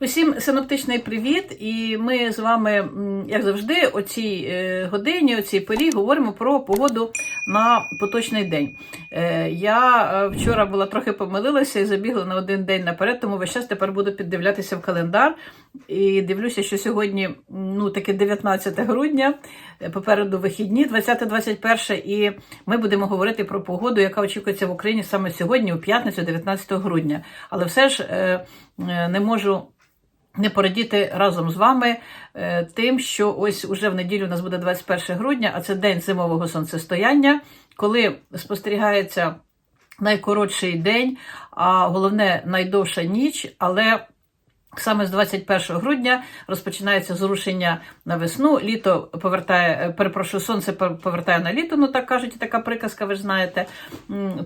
Усім синоптичний привіт! І ми з вами, як завжди, о цій е, годині, о цій порі говоримо про погоду на поточний день. Е, Я е, вчора була трохи помилилася і забігла на один день наперед, тому весь час тепер буду піддивлятися в календар. І дивлюся, що сьогодні ну, таке 19 грудня, попереду вихідні, 20-21, і ми будемо говорити про погоду, яка очікується в Україні саме сьогодні, у п'ятницю, 19 грудня. Але все ж не можу не порадіти разом з вами е, тим, що ось уже в неділю у нас буде 21 грудня, а це день зимового сонцестояння, коли спостерігається найкоротший день, а головне найдовша ніч, але Саме з 21 грудня розпочинається зрушення на весну. Літо повертає, перепрошую, сонце повертає на літо, ну так кажуть, і така приказка, ви ж знаєте.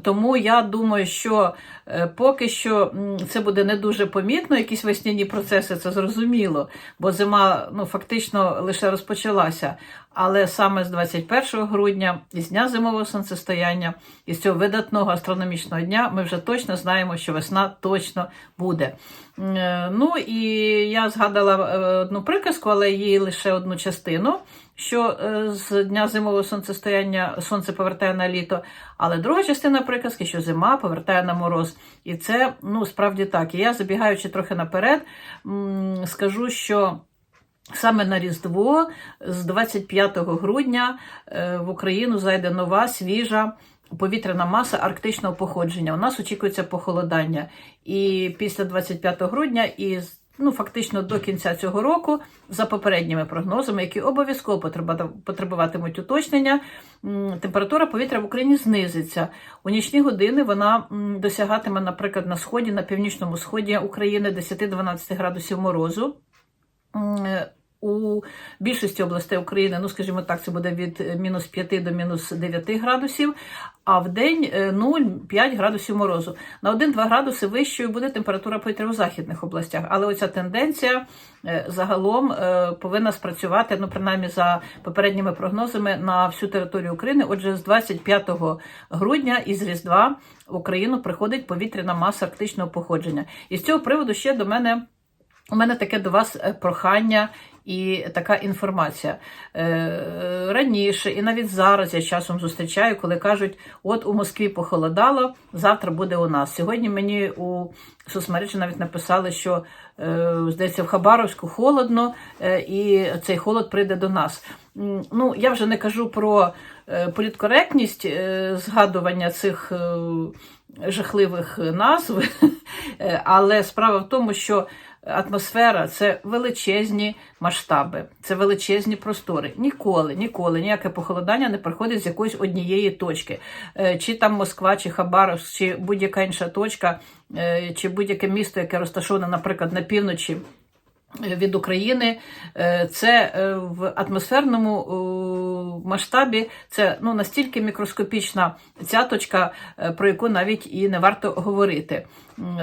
Тому я думаю, що е, поки що це буде не дуже помітно, якісь весняні процеси, це зрозуміло, бо зима ну, фактично лише розпочалася. Але саме з 21 грудня, із дня зимового сонцестояння, із цього видатного астрономічного дня, ми вже точно знаємо, що весна точно буде. Е, Ну і я згадала е, одну приказку, але її лише одну частину. Що е, з дня зимового сонцестояння сонце повертає на літо, але друга частина приказки, що зима повертає на мороз. І це ну справді так. І я забігаючи трохи наперед, скажу, що. Саме на Різдво з 25 грудня е, в Україну зайде нова свіжа повітряна маса арктичного походження. У нас очікується похолодання. І після 25 грудня і ну, фактично до кінця цього року, за попередніми прогнозами, які обов'язково потребуватимуть уточнення, температура повітря в Україні знизиться. У нічні години вона досягатиме, наприклад, на сході, на північному сході України 10-12 градусів морозу. Е, У більшості областей України, ну скажімо так, це буде від е, мінус 5 до мінус 9 градусів, а в день е, 0,5 градусів морозу. На 1-2 градуси вищою буде температура повітря у західних областях. Але оця тенденція е, загалом е, повинна спрацювати, ну принаймні за попередніми прогнозами, на всю територію України. Отже, з 25 грудня із Різдва в Україну приходить повітряна маса арктичного походження. І з цього приводу ще до мене. У мене таке до вас е, прохання і така інформація. Е, Раніше і навіть зараз я часом зустрічаю, коли кажуть, от у Москві похолодало, завтра буде у нас. Сьогодні мені у соцмережі навіть написали, що е, здається, в Хабаровську холодно, і цей холод прийде до нас. Ну, я вже не кажу про політкоректність згадування цих жахливих назв, але справа в тому, що атмосфера це величезні масштаби, це величезні простори. Ніколи, ніколи ніяке похолодання не приходить з якоїсь однієї точки. Е, Чи там Москва, чи Хабаровськ, чи будь-яка інша точка, е, чи будь-яке місто, яке розташоване, наприклад, на півночі. е, Від України це в атмосферному е, масштабі це ну настільки мікроскопічна ця точка, е, про яку навіть і не варто говорити.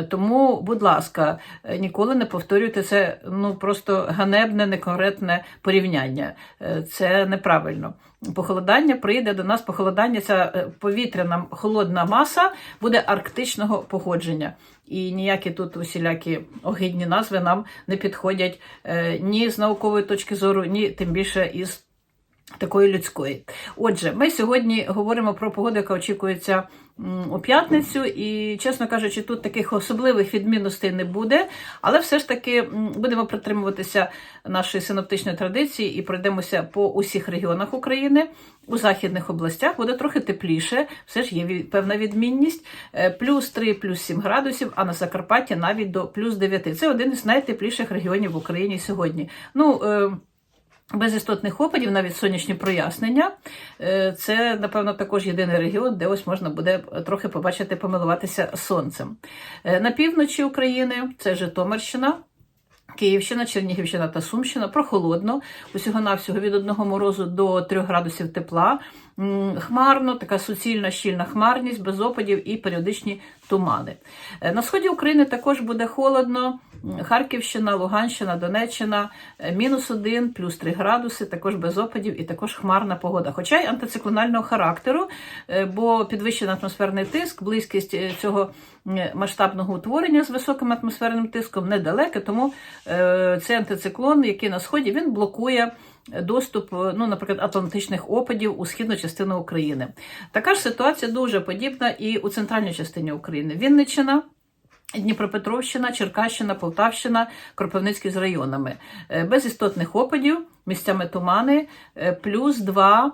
Тому, будь ласка, е, ніколи не повторюйте це ну просто ганебне, некоректне порівняння. Е, Це неправильно. Похолодання прийде до нас. Похолодання, ця повітряна холодна маса буде арктичного походження. І ніякі тут усілякі огидні назви нам не підходять ні з наукової точки зору, ні тим більше із такої людської. Отже, ми сьогодні говоримо про погоду, яка очікується у п'ятницю, і, чесно кажучи, тут таких особливих відмінностей не буде, але все ж таки будемо притримуватися нашої синоптичної традиції і пройдемося по усіх регіонах України. У західних областях буде трохи тепліше, все ж є певна відмінність. Е, Плюс 3, плюс 7 градусів, а на Закарпатті навіть до плюс 9. Це один із найтепліших регіонів в Україні сьогодні. Ну, е, без істотних опадів, навіть сонячні прояснення. Е, Це, напевно, також єдиний регіон, де ось можна буде трохи побачити, помилуватися сонцем. Е, На півночі України це Житомирщина. Київщина, Чернігівщина та Сумщина прохолодно, усього-навсього від одного морозу до 3 градусів тепла. Хмарно, така суцільна щільна хмарність, без опадів і періодичні тумани. Е, На сході України також буде холодно. Харківщина, Луганщина, Донеччина, е, мінус 1, плюс 3 градуси, також без опадів і також хмарна погода. Хоча й антициклонального характеру, е, бо підвищений атмосферний тиск, близькість цього масштабного утворення з високим атмосферним тиском недалеке, тому е, цей антициклон, який на сході, він блокує доступ, е, ну, наприклад, атлантичних опадів у східну частину України. Така ж ситуація дуже подібна і у центральній частині України. Вінниччина. Дніпропетровщина, Черкащина, Полтавщина, Кропивницький з районами. Е, Без істотних опадів, місцями тумани, плюс 2, м,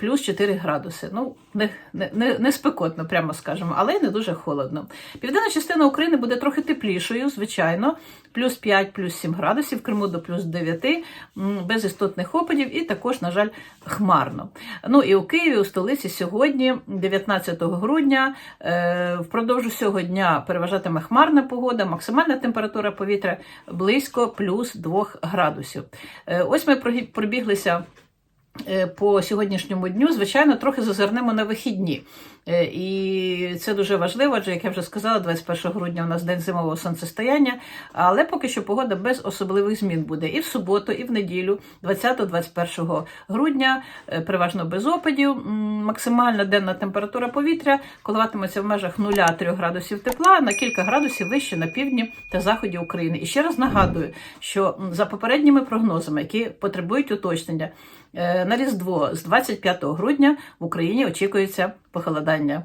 плюс 4 градуси. Ну, не, не, не, спекотно, прямо скажемо, але й не дуже холодно. Південна частина України буде трохи теплішою, звичайно, плюс 5, плюс 7 градусів, в Криму до плюс 9, без істотних опадів і також, на жаль, хмарно. Ну і у Києві, у столиці сьогодні, 19 грудня, е, впродовж усього дня переважатиме хмарна погода, максимальна температура повітря близько плюс 2 градусів. Е, Ось ми пробіглися по сьогоднішньому дню, звичайно, трохи зазирнемо на вихідні. Е, І це дуже важливо, адже, як я вже сказала, 21 грудня у нас день зимового сонцестояння, але поки що погода без особливих змін буде і в суботу, і в неділю, 20-21 грудня, е, переважно без опадів. Максимальна денна температура повітря коливатиметься в межах 0-3 градусів тепла на кілька градусів вище на півдні та заході України. І ще раз нагадую, що за попередніми прогнозами, які потребують уточнення, е, на Різдво з 25 грудня в Україні очікується похолодання.